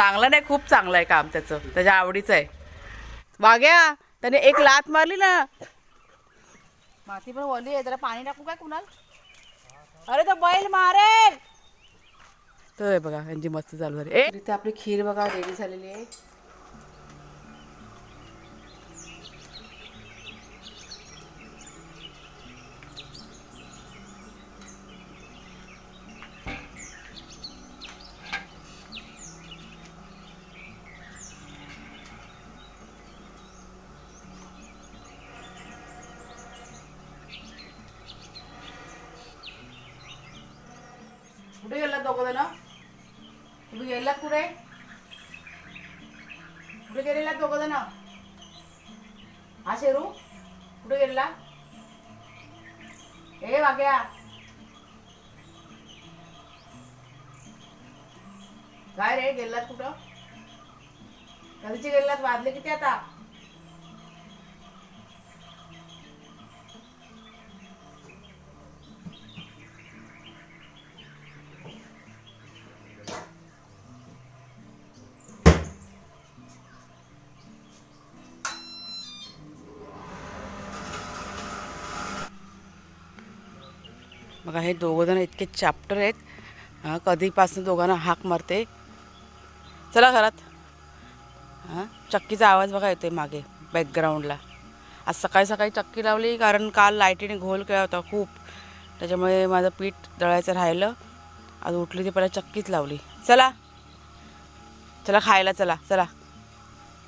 चांगलं नाही खूप चांगलं आहे काम त्याचं. त्याच्या आवडीचं आहे. वाग्या त्याने एक लात मारली ना. माती पण ओली आहे जरा पाणी टाकू काय कुणाल? अरे तो बैल मारेल. तो आहे बघा यांची मस्त चालू झाली. ए! इथे आपली खीर बघा रेडी झालेली आहे. कुठे गेलात दोघं जण? तुम्ही गेलात कुठे? कुठे गेलेलात दोघं जण? हा शेरू? कुठे गेलेला? ए वाग्या काय रे गेलात कुठं? कधीचे गेलात? वाजले किती आता? बघा हे दोघंजण इतके चॅप्टर आहेत. कधीपासून दोघांना हाक मारते. चला घरात. हां चक्कीचा आवाज बघा येतो आहे मागे बॅकग्राऊंडला आज सकाळी सकाळी चक्की लावली कारण काल लाईटीने घोल केला होता खूप. त्याच्यामुळे माझं पीठ दळायचं राहिलं. आज उठली ती पहिला चक्कीच लावली. चला. चला खायला चला चला.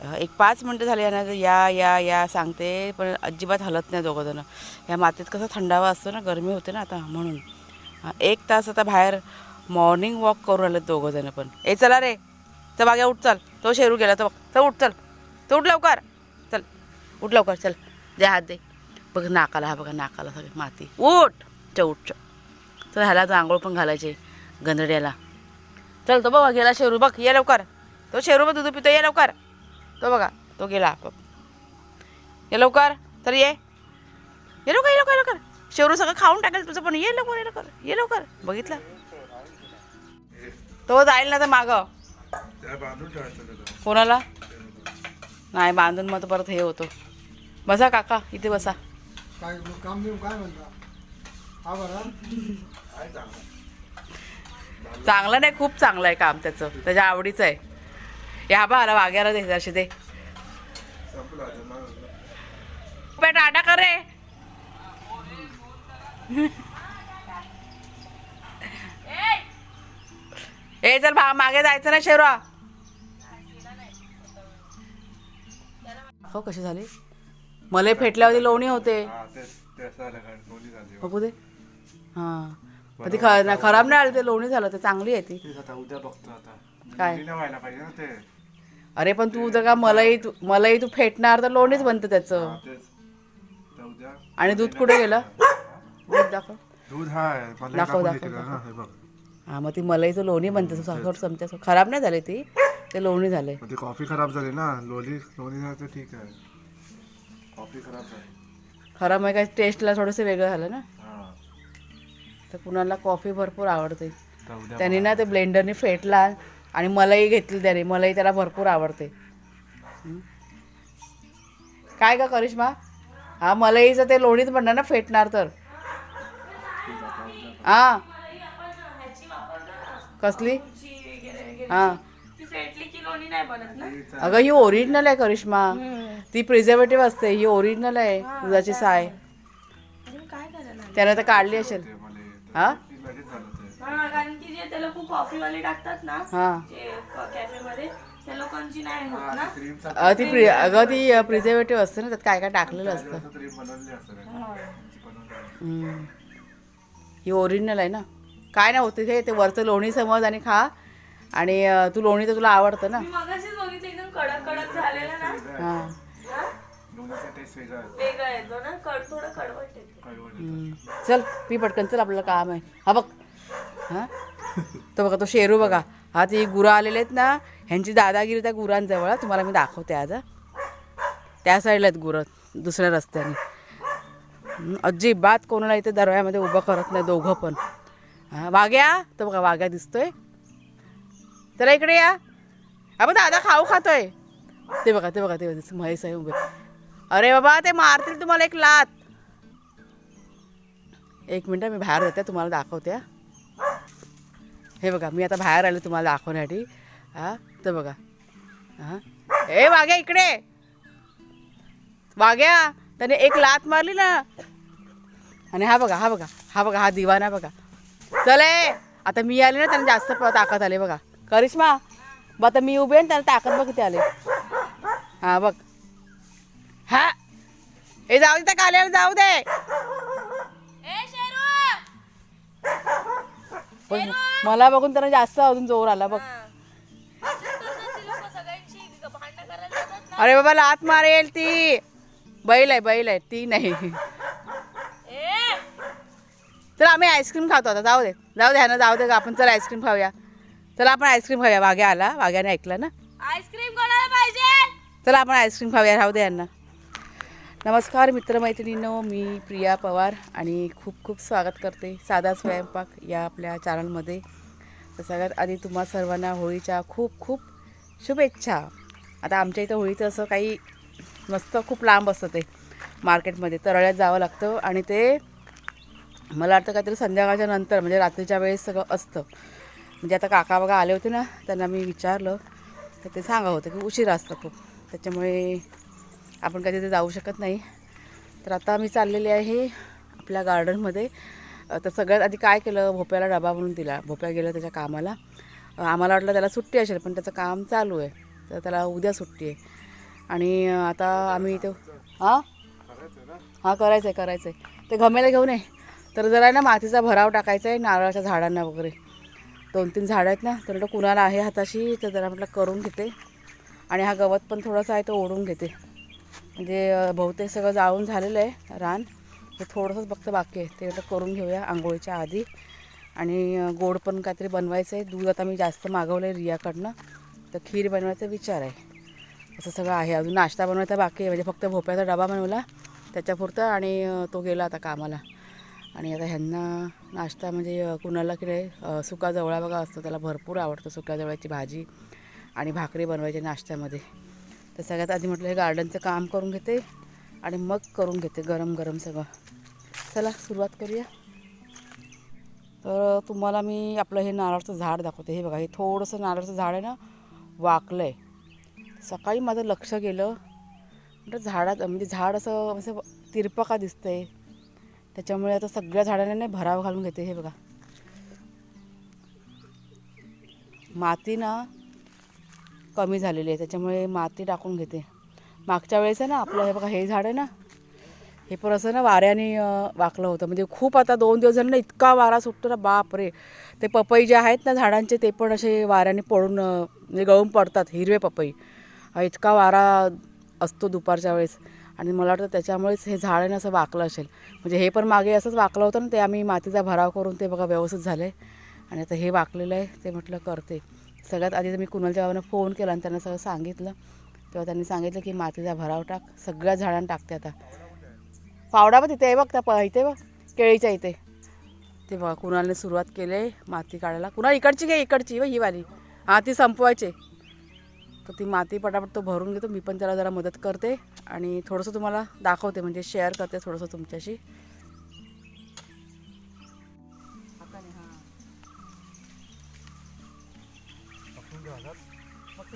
एक पाच मिनटं झाली यांना या या या सांगते पण अजिबात हलत नाही दोघं जणं. या मातीत कसं थंडावा असतो ना गरमी होते ना आता म्हणून. एक तास आता बाहेर मॉर्निंग वॉक करून आले दोघंजणं पण. ए चला रे. तर बाग्या उठ चल. तो शेरू गेला तो बघ. तर उठ चल. तो उठ लवकर. चल. उठ लवकर चल. दे हात दे. बघ नाकाला हा बघा नाकाला सगळी माती. उठ. च उठ च. चल ह्याला आंघोळ पण घालायची गंधड्याला चल तो बघ गेला शेरू. बघ ये लवकर. तो शेरू बघ दूध पितो ये लवकर. तो बघा तो गेला आपोआप. ये लवकर तर ये. ये लवकर ये लवकर लवकर. शेरू सगळं खाऊन टाकेल तुझं पण ये लवकर ये लवकर ये लवकर. बघितलं? तो जाईल ना तर मागं. कोणाला? नाही बांधून मग परत हे होतो. बसा काका इथे बसा. काय काम बिम काय म्हणता? बरं? चांगलं नाही खूप चांगलं आहे काम त्याचं. त्याच्या आवडीचं आहे. या बा आला वाग्याला दे जराशी पेट आटा कर रे. ए चल भा मागे जायचं ना शेरवा. हो कशी झाली? मले फेटल्यावरती लोणी होते. बघू दे हां. ती खराब नाही आली ते लोणी झालं ते चांगली आहे ती. काय? अरे पण तू जर का मलाई तू मलाई तू फेटणार तर लोणीच बनतं त्याचं. तर आणि दूध कुठे गेलं? दूध दाखव. दूध हा आहे दाखव, दाखव, हे मग ती मलाईचं लोणी बनते साखर खराब नाही झाली ती ते लोणी झाले. कॉफी खराब झाली ना लोणी लोणी झाली तर ठीक आहे. कॉफी खराब झाली. खराब म्हणजे काय टेस्टला थोडंसं वेगळं झालं ना. तर कुणाला कॉफी भरपूर आवडते. तर त्यांनी ना ते ब्लेंडरने फेटला. आणि मलाई घेतली त्याने. मलाई त्याला भरपूर आवडते? काय का करिश्मा? हा मलाईचं ते लोणीच बनणार ना फेटणार तर. हा. कसली? हा. अगं ही ओरिजिनल आहे करिश्मा. ती प्रिझर्वेटिव्ह असते. ही ओरिजिनल आहे. दुधाची साय. त्यानं तर काढली असेल. हा? हा कारण की जे ते लोक कॉफीवाले टाकतात ना हा. जे कॅफे मध्ये त्या लोकांची नाही होत ना. क्रीमचा अ, ती प्रि अगं ती प्रिझर्वेटिव्ह असते. ना त्यात काय काय टाकलेलं असतं? क्रीम बनवली असेल ती बनवली हम्म. ही ओरिजिनल आहे ना. काय नाही होते हे ते वरचं लोणी समज आणि खा. आणि अ, तू लोणी तर तुला आवडतं ना. मी मगाशीच बघितलं एकदम कडक कडक झालेलं ना. हा. हा? लोणीचा टेस्ट वेगळा आहे वेगळा येतो ना कड थोडं कडवट येतो. कळवट हम्म. चल पी पटकन चल आपल्याला काम आहे. हा बघ. हां? तो बघा तो शेरू बघा. हा ती गुरं आलेले आहेत ना ह्यांची दादागिरी त्या गुरांजवळ. तुम्हाला मी दाखवते आज त्या साईडला आहेत गुरं दुसऱ्या रस्त्याने. अजिबात कोणाला इथे दरव्यामध्ये उभं करत नाही दोघं पण. हां वाघ्या? तो बघा वाघ्या दिसतोय. तर इकडे या. आपण दादा खाऊ खातोय. ते बघा ते बघा ते महेश आहे उभे. अरे बाबा ते मारतील तुम्हाला एक लात. एक मिनटं मी बाहेर येते तुम्हाला दाखवते हे बघा मी आता बाहेर आले तुम्हाला दाखवण्यासाठी. हा तर बघा. हा. ए वाघ्या इकडे. वाघ्या त्याने एक लात मारली ना. आणि हा बघा हा बघा हा बघा हा दिवाना बघा. चले आता मी आले ना त्यांना जास्त ताकद आली बघा. करिश्मा बघ आता मी उभे आहे ना त्याला ताकद बघ किती आले. हा बघ. हा. हे जाऊ दे त्या काल्याला जाऊ दे ए शेरू पण मला बघून त्याला जास्त अजून जोर आला बघ. ना अरे बाबा लात मारेल ती. बैल आहे बैल आहे ती नाही. तर आम्ही आईस्क्रीम खातो आता. जाऊ दे. जाऊ दे ह्यानं जाऊ दे का आपण चल आईस्क्रीम खाऊया. चला आपण आईस्क्रीम खाऊया. वाघ्या आला. वाघ्याने ऐकलं ना? आईस्क्रीम कोणाला पाहिजे? चला आपण आईस्क्रीम खाऊया. राहू दे यांना. नमस्कार मित्रमैत्रिणींनो. मी प्रिया पवार आणि खूप खूप स्वागत करते साधा स्वयंपाक या आपल्या चॅनलमध्ये तर सगळ्यात आधी तुम्हा सर्वांना होळीच्या खूप खूप शुभेच्छा. आता आमच्या इथं होळीचं असं काही नसतं खूप लांब असतं ते मार्केटमध्ये. तरळ्यात जावं लागतं आणि ते मला वाटतं काहीतरी संध्याकाळच्या नंतर म्हणजे रात्रीच्या वेळेस सगळं असतं. म्हणजे आता काका बघा आले होते ना त्यांना मी विचारलं. तर ते सांगा होतं की उशीर असतं खूप. त्याच्यामुळे आपण काही तिथे जाऊ शकत नाही. तर आता मी चाललेली आहे आपल्या गार्डनमध्ये तर सगळ्यात आधी काय केलं? भोप्याला डबा म्हणून दिला. भोप्या गेलं त्याच्या कामाला. आम्हाला वाटलं त्याला सुट्टी असेल पण त्याचं काम चालू आहे. तर त्याला उद्या सुट्टी आहे. आणि आता आम्ही इथे हां? हां करायचं आहे करायचं आहे ते घमेला घेऊन ये. तर जरा ना मातीचा भराव टाकायचा आहे नारळाच्या झाडांना वगैरे. दोन तीन झाडं आहेत ना तर कुणाला आहे हाताशी तर जरा म्हटलं करून घेते. आणि हा गवत पण थोडासा आहे तो ओढून घेते. म्हणजे बहुतेक सगळं जाळून झालेलं आहे रान. हे थोडंसंच फक्त बाकी आहे. ते करून घेऊया आंघोळीच्या आधी. आणि गोड पण काहीतरी बनवायचं आहे. दूध आता मी जास्त मागवलं आहे रियाकडनं. तर खीर बनवायचा विचार आहे. असं सगळं आहे. अजून नाश्ता बनवायचा बाकी आहे. म्हणजे फक्त भोप्याचा डबा बनवला त्याच्यापुरतं आणि तो गेला आता कामाला. आणि आता ह्यांना नाश्ता म्हणजे कुणाला की नाही सुका जवळा बघा असतो. त्याला भरपूर आवडतं सुक्या जवळ्याची भाजी आणि भाकरी बनवायची नाश्त्यामध्ये. तर सगळ्यात आधी म्हटलं हे गार्डनचं काम करून घेते आणि मग करून घेते गरम गरम सगळं. चला सुरुवात करूया. तर तुम्हाला मी आपलं हे नारळाचं झाड दाखवते. हे बघा हे थोडंसं नारळाचं झाड आहे ना वाकलं आहे सकाळी माझं लक्ष गेलं. म्हटलं झाडात म्हणजे झाड असं असं तिरपका दिसतं आहे त्याच्यामुळे आता सगळ्या झाडांना नाही भराव घालून घेते. हे बघा. माती ना कमी झालेली आहे त्याच्यामुळे माती टाकून घेते. मागच्या वेळेस आहे ना आपलं हे बघा हे झाड आहे ना हे पण असं ना वाऱ्याने वाकलं होतं. म्हणजे खूप आता दोन दिवस झाले ना इतका वारा सुटतो ना बाप रे ते पपई जे आहेत ना झाडांचे ते पण असे वाऱ्याने पडून म्हणजे गळून पडतात हिरवे पपई. इतका वारा असतो दुपारच्या वेळेस. आणि मला वाटतं त्याच्यामुळेच हे झाड आहे ना असं वाकलं असेल. म्हणजे हे पण मागे असंच वाकलं होतं ना ते आम्ही मातीचा भराव करून ते बघा व्यवस्थित झालं आहे आणि आता हे वाकलेलं आहे ते म्हटलं करते. सगळ्यात आधी तर मी कुणालच्या बाबांना फोन केला आणि त्यांना सगळं सांगितलं. तेव्हा त्यांनी सांगितलं की मातीचा भराव टाक. सगळ्या झाडांना टाकते आता. पावडा पण तिथे बघ त्या प इथे बघ केळीच्या इथे. ते बघा कुणालने सुरुवात केली आहे माती काढायला. कुणाल इकडची घे इकडची बघ ही वाली. हां ती संपवायची. तर ती माती पटापट तो भरून घेतो. मी पण त्याला जरा मदत करते आणि थोडंसं तुम्हाला दाखवते म्हणजे शेअर करते थोडंसं तुमच्याशी.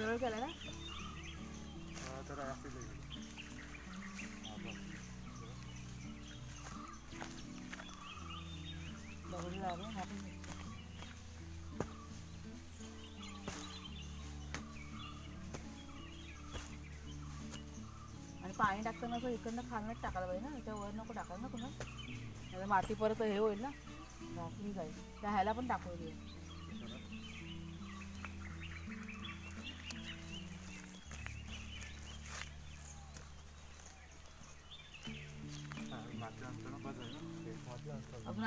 सरळ ना? आणि पाणी टाकताना असं इकडनं खालनंच टाकायला पाहिजे ना याच्यावर नको टाकायला ना पुन्हा माती परत हे होईल ना. रात्री जाईल. त्या ह्याला पण टाकू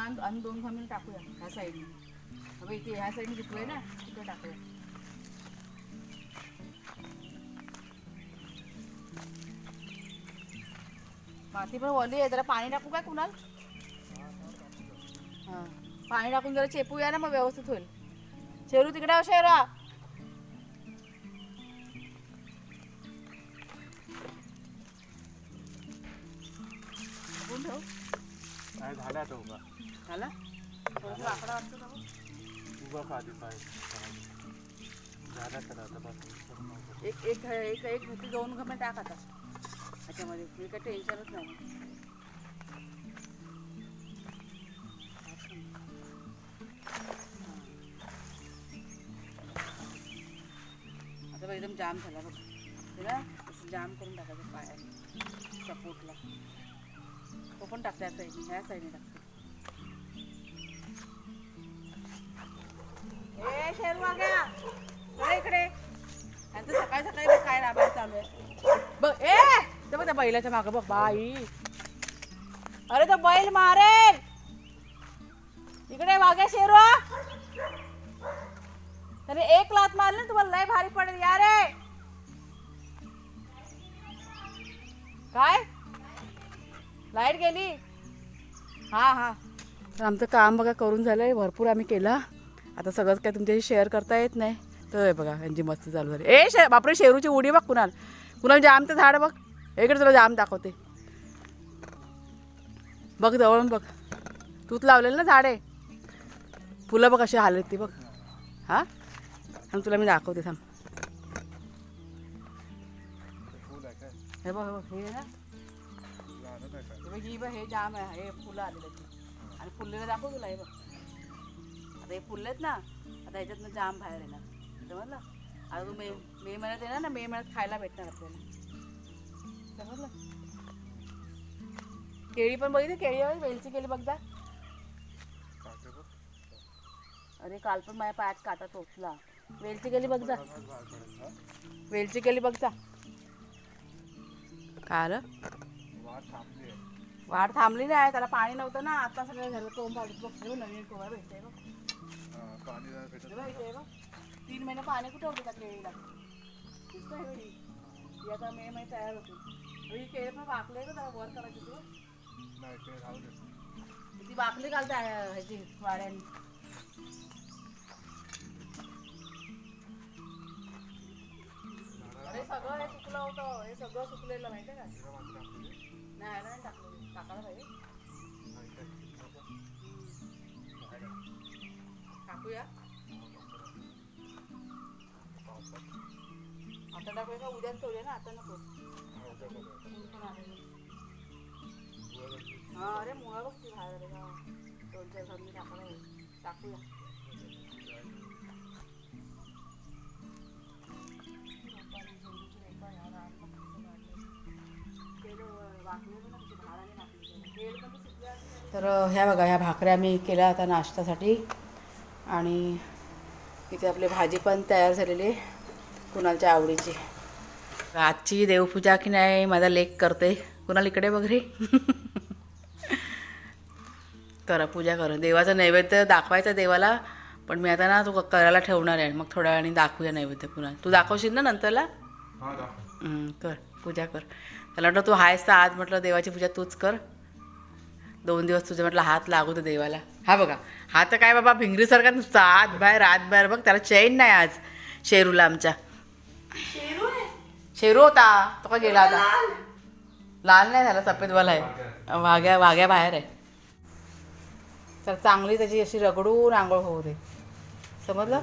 आण आणि दोन फॅमिली टाकूया ह्या साईडने अगं इथे ह्या साईडने घेतलंय ना तिथे टाकूया. माती पण ओली आहे जरा पाणी टाकू काय कुणाल? हा पाणी टाकून जरा चेपूया ना मग व्यवस्थित होईल. शेरू तिकडे शेरा. झाला तो झाला? वाटतो का? उभा पाय झाला तर आता बस एक एक एक एक भुकी दोन गमे टाक आता. त्याच्यामध्ये मी काही टेन्शनच नाही. आता बघ एकदम जाम झाला बघ. ते असं जाम करून टाकायचं पायाने सपोर्टला तो पण टाकते या साईडने ह्या साईडने टाकते ए शेरवा घ्या. इकडे. आता सकाळी सकाळी बघ काय राबायला चालू आहे. बघ ए ते बघ त्या बैलाच्या मागं बघ बाई. अरे तो बैल मारेल. इकडे वाघ्या शेरवा. त्याने एक लात मारली ना तुम्हाला लय भारी पडेल. या रे. काय? लाइट गेली? हा हा. तर आमचं काम बघा करून झालंय. भरपूर आम्ही केलं. आता सगळंच काय तुमच्याशी शेअर करता येत नाही. तर बघा यांची मस्ती चालू झाली. ए शे बापरे शेरूची उडी बघ कुणाल. कुणाल जामचं झाड बघ. इकडे तुला जाम दाखवते. बघ जवळून बघ. तूच लावलेलं ना झाड? आहे फुलं बघ अशी हालत ती बघ. हा? आणि तुला मी दाखवते थांब. हे बघ हे हे ना. हे बघ ही बघ हे जाम आहे. हे फुलं आलेलं आणि फुललेलं दाखव तुला हे बघ. आता हे फुलले आहेत ना आता ह्याच्यातनं जाम बाहेर येणार. समजलं? आता तू मे मे महिन्यात येणार ना मे महिन्यात खायला भेटणार आपल्याला. समजलं? केळी पण बघितली? केळी आहे वेलची केली बघ जा. काटे बघ अरे काल पण माझ्या पायात काटा टोचला. वेलची केली बघ जा. वेलची केली बघ जा. काय वाढ थांबली नाही त्याला पाणी नव्हतं ना आता सगळं झालं कोंब नवीन कोंबा भेटते बघ. पाणी जरा भेटत. हे बघ इथे हे बघ. तीन महिने पाणी कुठे होतं त्या केळीला? दिसतं हे बघ ही. ही आता मे महिने तयार होती. अहो, ही केळी पण वाकले का जरा वर करायची तू? नाही ते राहू दे ती वाकली काल त्या ह्याची वाड्याने? अरे सगळं हे सुकलं होतं. हे सगळं सुकलेलं माहितीये का? नाही नाही टाकलं टाकायला पाहिजे. टाकूया आता टाकूया का? उद्याच ठेवूया ना? आता नको. हा, अरे मुळा बघ ती बाहेर दोन चार घालून टाकायला टाकूया तर ह्या बघा ह्या भाकऱ्या मी केल्या आता नाश्त्यासाठी. आणि इथे आपली भाजी पण तयार झालेली कुणालच्या आवडीची. आजची देवपूजा की नाही माझा लेख करते. कुणाल इकडे बघ रे. करा पूजा करा. देवाचं नैवेद्य दाखवायचं देवाला पण मी आता ना तो करायला ठेवणार आहे. मग थोड्या वेळाने दाखवूया नैवेद्य पुन्हा तू दाखवशील ना नंतरला? कर. पूजा कर. त्याला म्हटलं तू आहेस तर आज म्हटलं देवाची पूजा तूच कर. दोन दिवस तुझे म्हटलं हात लागू दे देवाला. हा बघा हा तर काय बाबा भिंगरीसारखा नुसता आत बाहेर आत बाहेर बघ त्याला चैन नाही आज शेरूला आमच्या. शेरू होता तो का गेला आता. लाल. नाही झाला सफेदवाला आहे. वाघ्या. वाघ्या बाहेर आहे. तर चांगली त्याची अशी रगडून आंघोळ होऊ दे. समजलं?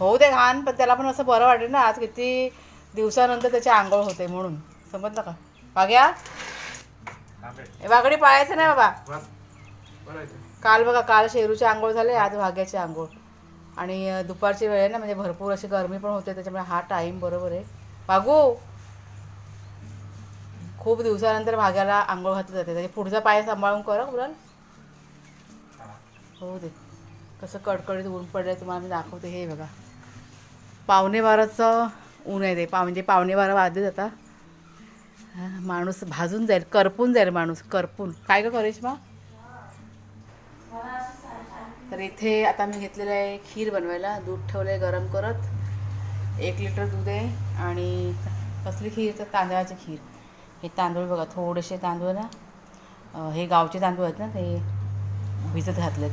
होऊ दे घाण पण त्याला पण असं बरं वाटेल ना आज किती दिवसानंतर त्याची आंघोळ होते म्हणून. समजलं का? वाघ्या? वागडी पाळायचं नाही बाबा. काल बघा काल शेरूची आंघोळ झाले आज वाघ्याची आंघोळ. आणि दुपारची वेळ आहे ना म्हणजे भरपूर अशी गरमी पण होते त्याच्यामुळे हा टाईम बरोबर आहे. वागू खूप दिवसानंतर भाग्याला आंघोळ घातली जाते. त्याच्या पुढचा पाय सांभाळून कर उरल हो दे. कसं कडकडीत ऊन पडलं तुम्हाला मी दाखवते. हे बघा. पावणे बाराचं ऊन आहे ते. पा म्हणजे पावणे बारा वाजले जाता माणूस भाजून जाईल करपून जाईल माणूस करपून. काय ग करिश्मा? तर इथे आता मी घेतलेलं आहे खीर बनवायला. दूध ठेवलं आहे गरम करत. एक लिटर दूध आहे आणि कसली खीर? तर तांदळाची खीर. हे तांदूळ बघा थोडेसे तांदूळ ना. हे गावचे तांदूळ आहेत ना ते भिजत घातलेत.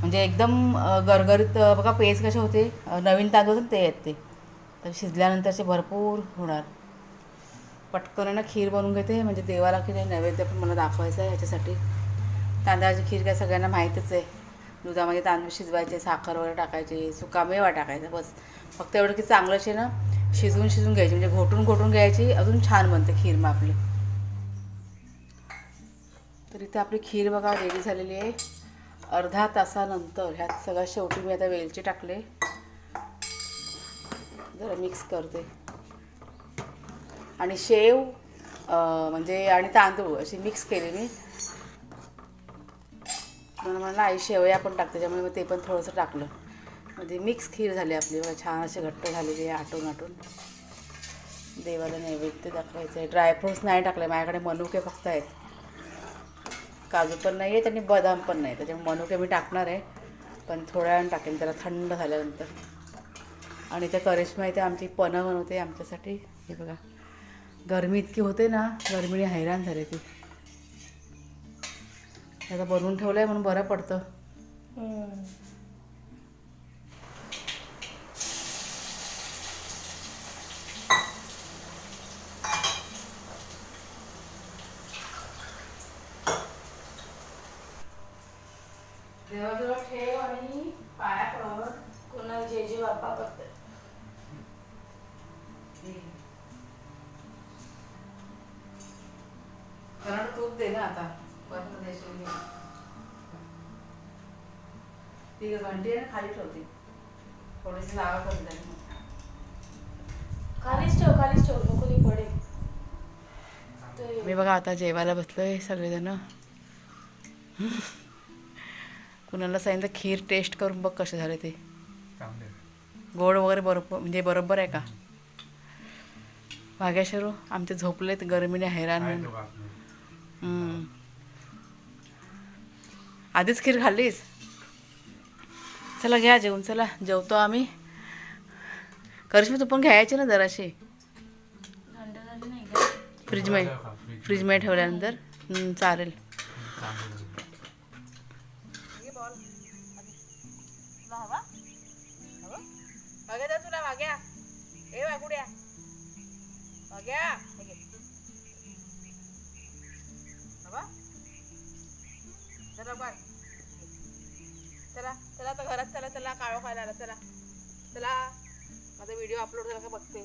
म्हणजे एकदम गरगरीत बघा पेज कसे होते नवीन तांदूळ ते आहेत ते. तर शिजल्यानंतरचे भरपूर होणार. पटकन ना खीर बनवून घेते. म्हणजे देवाला की नाही नैवेद्य पण मला दाखवायचं आहे ह्याच्यासाठी. तांदळाची खीर काय सगळ्यांना माहीतच आहे. दुधामध्ये तांदूळ शिजवायचे साखर वगैरे टाकायचे सुका मेवा टाकायचा बस. फक्त एवढं की चांगलं ना शिजवून शिजून घ्यायची म्हणजे घोटून घोटून घ्यायची अजून छान बनते खीर मग आपली. तर इथे आपली खीर बघा रेडी झालेली आहे. अर्धा तासानंतर ह्यात सगळ्यात शेवटी मी आता वेलची टाकले. जरा मिक्स करते. आणि शेव म्हणजे आणि तांदूळ अशी मिक्स केली मी. म्हणून मला आई शेवया पण टाकते त्यामुळे मग ते पण थोडंसं टाकलं. म्हणजे मिक्स खीर झाली आपली छान असे घट्ट झालेली आहे आटून आटून. देवाला नैवेद्य दाखवायचं आहे. ड्रायफ्रूट्स नाही टाकले माझ्याकडे मनुके फक्त आहेत. काजू पण नाही आहेत आणि बदाम पण नाही त्याच्यामुळे मनुके मी टाकणार आहे. पण थोड्या वेळानं टाकेन त्याला थंड झाल्यानंतर. आणि त्या करिश्मा इथे आमची पनं बनवते आमच्यासाठी. हे बघा. गरमी इतकी होते ना गरमीने हैराण झाले ती. आता बनवून ठेवलं आहे म्हणून बरं पडतं. देवाजवळ ठेव आणि पाया पड कोणाला जे जे बाप्पा करते कारण तूप दे ना आता. मी. ती घंटी आहे ना खाली ठेवते. थोडीशी जागा करून द्या मग. खालीच ठेव खालीच ठेव नको ती पडे तर मी बघा आता जेवायला बसलोय सगळेजण. कुणाला सांगितलं खीर टेस्ट करून बघ कसे झाले ते. गोड वगैरे बरोबर म्हणजे बरोबर आहे का? भाग्याशरू आमचे झोपलेत गरमीने हैराण होऊन. हम्म. आधीच खीर खाल्लीस? चला घ्या जेवून चला. जेवतो आम्ही. करिश्मा तू पण घ्यायची ना जराशी. नाही फ्रीजमध्ये फ्रीजमध्ये ठेवल्यानंतर. हम्म, चालेल. तुला वाग्या ए वागुड्या वाग्या चला चला काळो खायला आला चला. चला माझा व्हिडिओ अपलोड झाला का बघते.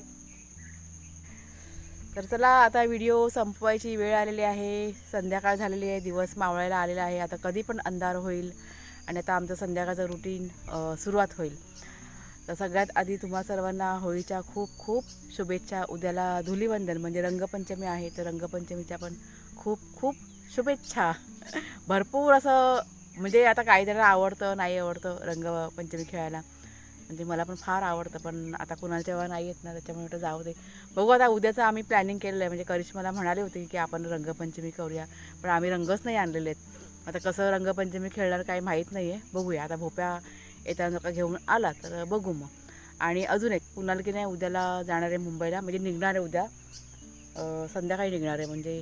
तर चला आता व्हिडिओ संपवायची वेळ आलेली आहे. संध्याकाळ झालेली आहे दिवस मावळायला आलेला आहे. आता कधी पण अंधार होईल आणि आता आमचं संध्याकाळचं रुटीन सुरुवात होईल. तर सगळ्यात आधी तुम्हा सर्वांना होळीच्या खूप खूप शुभेच्छा. उद्याला धुलीवंदन म्हणजे रंगपंचमी आहे. तर रंगपंचमीच्या पण खूप खूप शुभेच्छा. भरपूर असं म्हणजे आता काही जणांना आवडतं नाही आवडतं रंगपंचमी खेळायला. म्हणजे मला पण फार आवडतं पण आता कुणाला तेव्हा नाही येत ना त्याच्यामुळे म्हटलं जाऊ दे. बघू आता उद्याचं आम्ही प्लॅनिंग केलेलं आहे. म्हणजे करिश्माला म्हणाले होते की आपण रंगपंचमी करूया पण आम्ही रंगच नाही आणलेले आहेत. आता कसं रंगपंचमी खेळणार काही माहीत नाही आहे बघूया. आता भोप्या येताना का घेऊन आला तर बघू मग. आणि अजून एक कुणाला की नाही उद्याला जाणार आहे मुंबईला. म्हणजे निघणार आहे उद्या. संध्याकाळी निघणार आहे. म्हणजे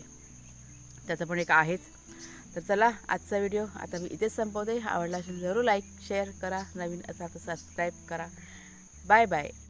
त्याचं पण एक आहेच. तर चला आजचा व्हिडिओ आता मी इथेच संपवते. आवडला असेल जरूर लाईक शेअर करा. नवीन असा तर सबस्क्राईब करा. Bye bye